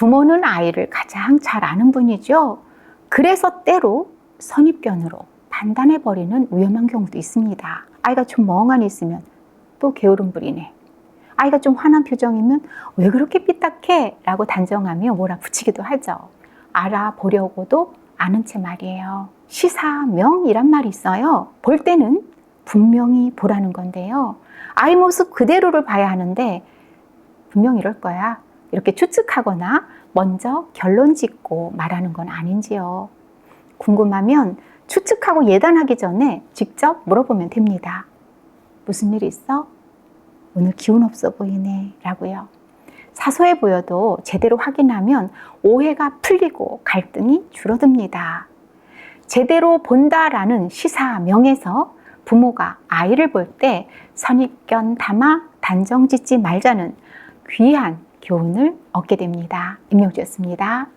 부모는 아이를 가장 잘 아는 분이죠. 그래서 때로 선입견으로 판단해버리는 위험한 경우도 있습니다. 아이가 좀 멍하니 있으면 또 게으름 부리네. 아이가 좀 화난 표정이면 왜 그렇게 삐딱해? 라고 단정하며 몰아붙이기도 하죠. 알아보려고도 아는 채 말이에요. 시사명이란 말이 있어요. 볼 때는 분명히 보라는 건데요. 아이 모습 그대로를 봐야 하는데 분명 이럴 거야. 이렇게 추측하거나 먼저 결론 짓고 말하는 건 아닌지요. 궁금하면 추측하고 예단하기 전에 직접 물어보면 됩니다. 무슨 일 있어? 오늘 기운 없어 보이네. 라고요. 사소해 보여도 제대로 확인하면 오해가 풀리고 갈등이 줄어듭니다. 제대로 본다라는 시사명에서 부모가 아이를 볼 때 선입견 담아 단정 짓지 말자는 귀한 교훈을 얻게 됩니다. 임명주였습니다.